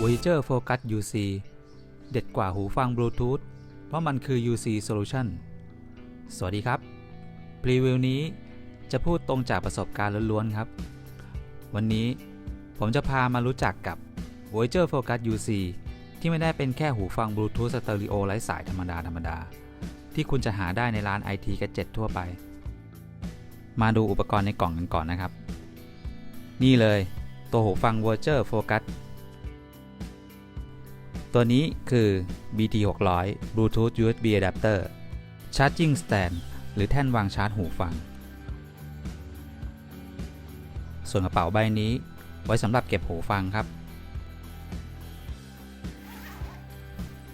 Voyager Focus UC เด็ดกว่าหูฟังบลูทูธเพราะมันคือ UC Solution สวัสดีครับพรีวิวนี้จะพูดตรงจากประสบการณ์ล้วนๆครับ วันนี้ผมจะพามารู้จักกับ Voyager Focus UC ที่ไม่ได้เป็นแค่หูฟังบลูทูธสเตอริโอไร้สายธรรมดาธรรมดา ที่คุณจะหาได้ในร้าน IT Gadget ทั่วไป มาดูอุปกรณ์ในกล่องกันก่อนนะครับ นี่เลยตัวหูฟัง Voyager Focus ตัวนี้คือ BT600 Bluetooth USB Adapter Charging Stand หรือแท่นวางชาร์จหูฟัง ส่วนกระเป๋าใบนี้ไว้สำหรับเก็บหูฟังครับ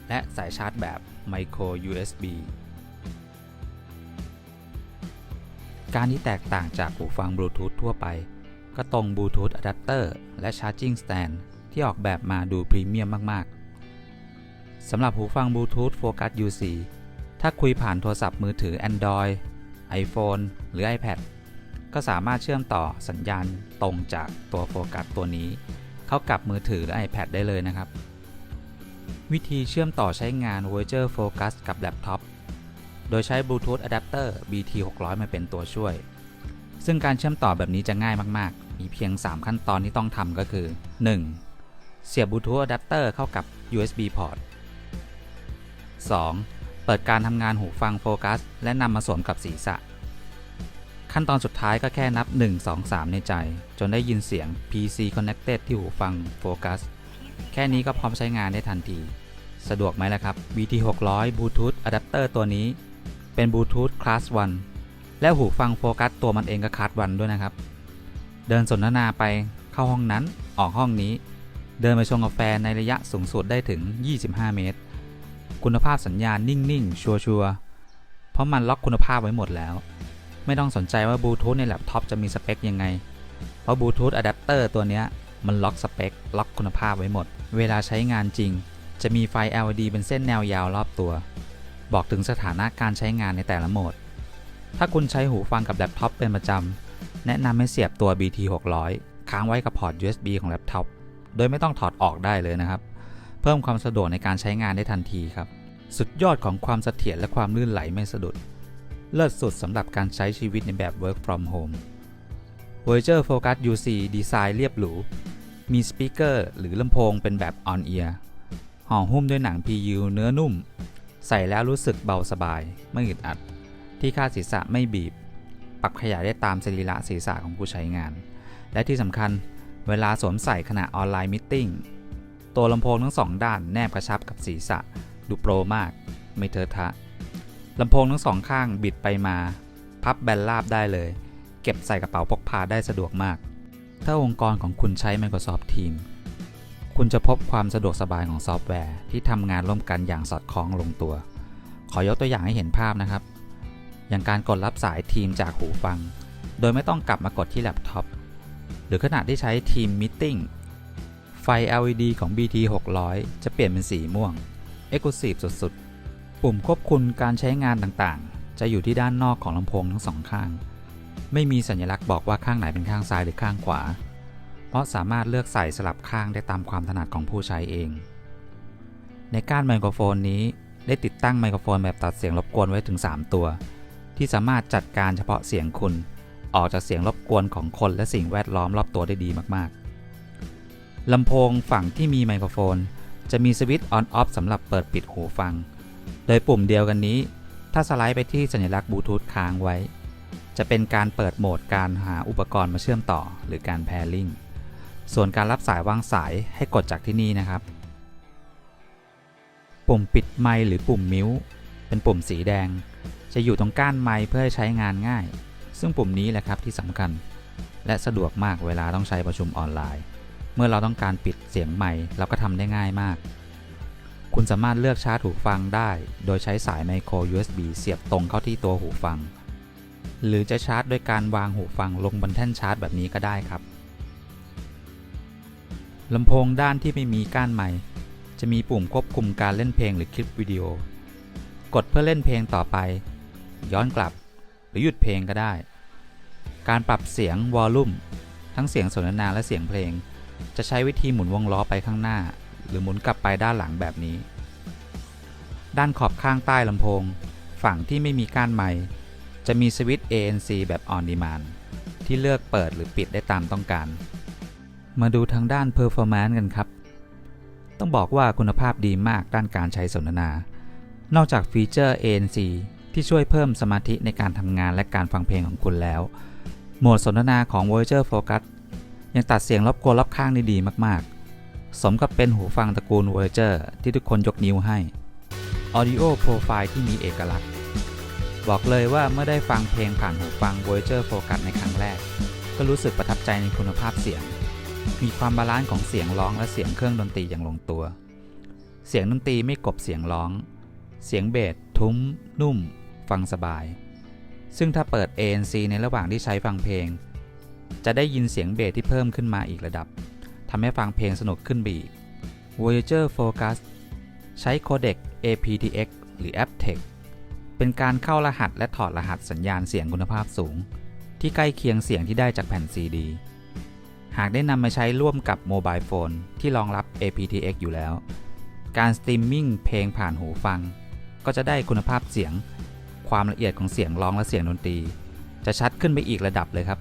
และสายชาร์จแบบ Micro USB การที่แตกต่างจากหูฟังบลูทูธทั่วไป ก็ตรงบลูทูธอะแดปเตอร์และ Charging Stand ที่ออกแบบมาดูพรีเมียมมาก สำหรับหูฟังบลูทูธ Focus UC ถ้าคุยผ่านโทรศัพท์มือถือ Android iPhone หรือ iPad ก็สามารถเชื่อมต่อสัญญาณตรงจากตัวโฟกัสตัวนี้ เข้ากับมือถือหรือ iPad ได้เลยนะครับ วิธีเชื่อมต่อใช้งาน Voyager Focus กับแล็ปท็อปโดยใช้ Bluetooth Adapter BT600 มาเป็นตัวช่วย ซึ่งการเชื่อมต่อแบบนี้จะง่ายมาก ๆ มีเพียง 3 ขั้นตอนที่ต้องทำก็คือ 1. เสียบ Bluetooth Adapter เข้ากับ USB port 2. เปิดการทำงานหูฟังโฟกัส และนำมาสวมกับศีรษะ ขั้นตอนสุดท้ายก็แค่นับ 1 2 3 ในใจ จนได้ยินเสียง PC Connected ที่หูฟังโฟกัส แค่นี้ก็พร้อมใช้งานได้ทันที สะดวกไหมล่ะครับ BT600 Bluetooth Adapter ตัวนี้ เป็น Bluetooth Class 1 และหูฟังโฟกัสตัวมันเองก็ Class 1 ด้วยนะครับ เดินสนทนาไปเข้าห้องนั้นออกห้องนี้ เดินไปชงกาแฟในระยะสูงสุดได้ถึง 25 เมตร คุณภาพสัญญาณนิ่งๆ ชัวร์ๆเพราะมันล็อกคุณภาพไว้หมดแล้ว ไม่ต้องสนใจว่าบลูทูธในแล็ปท็อปจะมีสเปคยังไง เพราะบลูทูธอะแดปเตอร์ตัวนี้มันล็อกสเปค ล็อกคุณภาพไว้หมด เวลาใช้งานจริง จะมีไฟ LED เป็นเส้นแนวยาวรอบตัว บอกถึงสถานะการใช้งานในแต่ละโหมด ถ้าคุณใช้หูฟังกับแล็ปท็อปเป็นประจำแนะนำให้เสียบตัว BT600 ค้างไว้กับพอร์ต USB ของแล็ปท็อปโดยไม่ต้องถอดออกได้เลยนะครับ เพิ่มความสะดวกในการใช้งานได้ทันทีครับ สุดยอดของความเสถียรและความลื่นไหลไม่สะดุด เลิศสุดสำหรับการใช้ชีวิตในแบบ work from home Voyager Focus UC ดีไซน์เรียบหรู มีสปีกเกอร์หรือลำโพงเป็นแบบ on ear ห่อหุ้มด้วยหนัง PU เนื้อนุ่ม ใส่แล้วรู้สึกเบาสบาย ไม่อึดอัด ที่คาดศีรษะไม่บีบ ปรับขยายได้ตามสรีระศีรษะของผู้ใช้งาน และที่สำคัญเวลาสวมใส่ขณะออนไลน์มิทติ้งตัวลำโพงทั้งสองด้านแนบกระชับกับศีรษะ ดูโปรมาก ไม่เทอะทะลำโพงทั้งสองข้างบิดไปมา พับแบนราบได้เลย เก็บใส่กระเป๋าพกพาได้สะดวกมาก ถ้าองค์กรของคุณใช้ Microsoft Teams คุณจะพบความสะดวกสบายของซอฟต์แวร์ที่ทำงานร่วมกันอย่างสอดคล้องลงตัว ขอยกตัวอย่างให้เห็นภาพนะครับ อย่างการกดรับสายทีมจากหูฟัง โดยไม่ต้องกลับมากดที่แล็ปท็อป หรือขณะที่ใช้ทีมมิทติ้งไฟ LED ของ BT 600 จะเปลี่ยนเป็นสีม่วง Exclusive สุดๆ ปุ่มควบคุมการใช้งานต่างๆ จะอยู่ที่ด้านนอกของลำโพงทั้งสองข้าง ไม่มีสัญลักษณ์บอกว่าข้างไหนเป็นข้างซ้ายหรือข้างขวา เพราะสามารถเลือกใส่สลับข้างได้ตามความถนัดของผู้ใช้เอง ในก้านไมโครโฟนนี้ได้ติดตั้งไมโครโฟนแบบตัดเสียงรบกวนไว้ถึง 3 ตัว ที่สามารถจัดการเฉพาะเสียงคุณ ออกจากเสียงรบกวนของคนและสิ่งแวดล้อมรอบตัวได้ดีมากๆลำโพงฝั่งที่มีไมโครโฟน จะมีสวิตช์ on off สำหรับเปิดปิดหูฟัง โดยปุ่มเดียวกันนี้ ถ้าสไลด์ไปที่สัญลักษณ์บลูทูธค้างไว้ จะเป็นการเปิดโหมดการหาอุปกรณ์มาเชื่อมต่อ หรือการ pairing ส่วนการรับสายวางสายให้กดจากที่นี่นะครับ ปุ่มปิดไมค์หรือปุ่มมิวเป็นปุ่มสีแดง จะอยู่ตรงก้านไมค์เพื่อให้ใช้งานง่าย ซึ่งปุ่มนี้แหละครับที่สำคัญ และสะดวกมากเวลาต้องใช้ประชุมออนไลน์ เมื่อเราต้องการปิดเสียงไมค์เราก็ทำได้ง่ายมาก คุณสามารถเลือกชาร์จหูฟังได้ โดยใช้สายไมโคร USB เสียบตรงเข้าที่ตัวหูฟัง หรือจะชาร์จโดยการวางหูฟังลงบนแท่นชาร์จแบบนี้ก็ได้ครับลำโพงด้านที่ไม่มีก้านไมค์จะมีปุ่มควบคุมการเล่นเพลงหรือคลิปวิดีโอ กดเพื่อเล่นเพลงต่อไป ย้อนกลับ หรือหยุดเพลงก็ได้ การปรับเสียงวอลลุ่ม ทั้งเสียงสนทนาและเสียงเพลง จะใช้วิธีหมุนวงล้อไปข้างหน้า หรือหมุนกลับไปด้านหลังแบบนี้ ด้านขอบข้างใต้ลำโพง ฝั่งที่ไม่มีก้านไมค์จะมีสวิตช์ ANC แบบ on demand ที่เลือกเปิดหรือปิดได้ตามต้องการ มาดูทางด้าน performance กันครับ ต้องบอกว่าคุณภาพดีมากด้านการใช้สนทนา นอกจากฟีเจอร์ ANC ที่ช่วยเพิ่มสมาธิในการทำงานและการฟังเพลงของคุณแล้ว โหมดสนทนาของ Voyager Focus ยังตัดเสียงรบกวนรอบข้างได้ดีมากๆ สมกับเป็นหูฟังตระกูล Voyager ที่ทุกคนยกนิ้วให้ Audio Profile ที่มีเอกลักษณ์ บอกเลยว่าเมื่อได้ฟังเพลงผ่านหูฟัง Voyager Focus ในครั้งแรก ก็รู้สึกประทับใจในคุณภาพเสียง มีความบาลานซ์ของเสียงร้องและเสียงเครื่องดนตรีอย่างลงตัว เสียงดนตรีไม่กบเสียงร้อง เสียงเบสทุ้ม นุ่ม ฟังสบาย ซึ่งถ้าเปิด ANC ในระหว่างที่ใช้ฟังเพลง จะได้ยินเสียงเบสที่เพิ่มขึ้นมาอีกระดับทำให้ฟังเพลงสนุกขึ้นไปอีก Voyager Focus ใช้โคเด็ก aptX หรือ aptX เป็นการเข้ารหัสและถอดรหัสสัญญาณเสียงคุณภาพสูง ที่ใกล้เคียงเสียงที่ได้จากแผ่น CD หากได้นำมาใช้ร่วมกับโมบายโฟนที่รองรับ aptX อยู่แล้ว การสตรีมมิ่งเพลงผ่านหูฟัง ก็จะได้คุณภาพเสียง ความละเอียดของเสียงร้องและเสียงดนตรี จะชัดขึ้นไปอีกระดับเลยครับ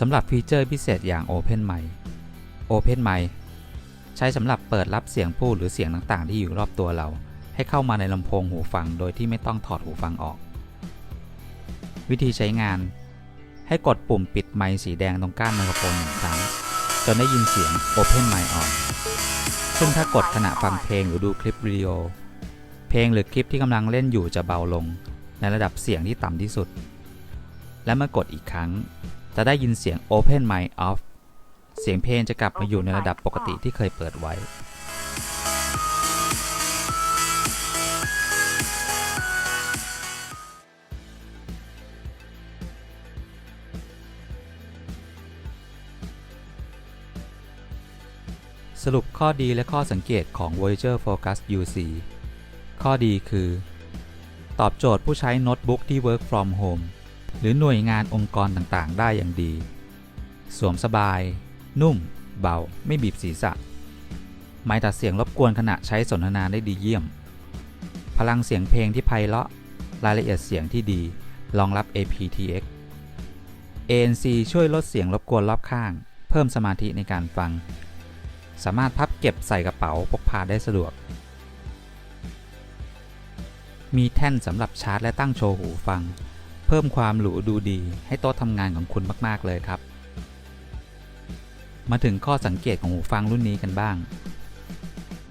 สำหรับฟีเจอร์พิเศษอย่าง Open Mic Open m i ใช้สำหรับเปิดรับเสียงพูดหรือเสียงต่างๆ ที่อยู่รอบตัวเรา ให้เข้ามาในลำโพงหูฟังโดยที่ไม่ต้องถอดหูฟังออก วิธีใช้งาน ให้กดปุ่มปิดไมค์สีแดงตรงก้านไมโครโฟนหนึ่งครั้งจนได้ยินเสียง Open Mic On ซึ่งถ้ากดขณะฟังเพลงหรือดูคลิปวิดีโอ เพลงหรือคลิปที่กำลังเล่นอยู่จะเบาลง ในระดับเสียงที่ต่ำที่สุด และเมื่อกดอีกครั้ง จะได้ยินเสียง Open Mic Off เสียงเพลงจะกลับมาอยู่ในระดับปกติที่เคยเปิดไว้สรุปข้อดีและข้อสังเกตของ Voyager Focus UC ข้อดีคือ ตอบโจทย์ผู้ใช้โน้ตบุ๊กที่ Work from Home หรือหน่วยงานองค์กรต่างๆ ได้อย่างดี สวมสบาย นุ่ม เบา ไม่บีบศีรษะ ไม่ตัดเสียงรบกวนขณะใช้สนทนาได้ดีเยี่ยม พลังเสียงเพลงที่ไพเราะ รายละเอียดเสียงที่ดี รองรับ aptX ANC ช่วยลดเสียงรบกวนรอบข้าง เพิ่มสมาธิในการฟัง สามารถพับเก็บใส่กระเป๋าพกพาได้สะดวก มีแท่นสำหรับชาร์จและตั้งโชว์หูฟัง เพิ่มความหรูดูดีให้โต๊ะทำงานของคุณมากๆเลยครับ มาถึงข้อสังเกตของหูฟังรุ่นนี้กันบ้าง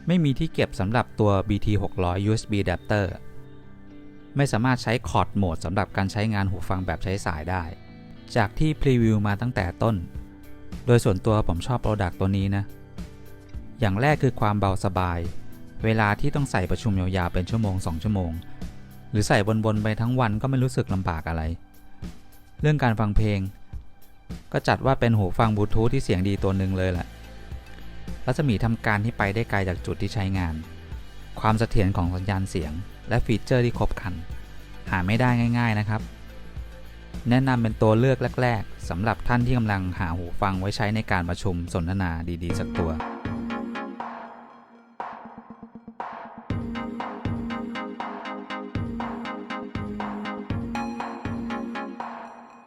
ไม่มีที่เก็บสำหรับตัว BT 600 USB adapter ไม่สามารถใช้คอร์ดโหมดสำหรับการใช้งานหูฟังแบบใช้สายได้ จากที่พรีวิวมาตั้งแต่ต้น โดยส่วนตัวผมชอบโปรดักต์ตัวนี้นะ อย่างแรกคือความเบาสบาย เวลาที่ต้องใส่ประชุมยาวๆเป็นชั่วโมง 2 ชั่วโมง หรือใส่วนๆไปทั้งวันก็ไม่รู้สึกลำบากอะไร เรื่องการฟังเพลง ก็จัดว่าเป็นหูฟังบลูทูธที่เสียงดีตัวหนึ่งเลยแหละรัศมีทำการที่ไปได้ไกลจากจุดที่ใช้งาน ความเสถียรของสัญญาณเสียง และฟีเจอร์ที่ครบครัน หาไม่ได้ง่าย ๆนะครับ แนะนำเป็นตัวเลือกแรก ๆสำหรับท่านที่กำลังหาหูฟังไว้ใช้ในการประชุมสนทนาดีๆ สักตัว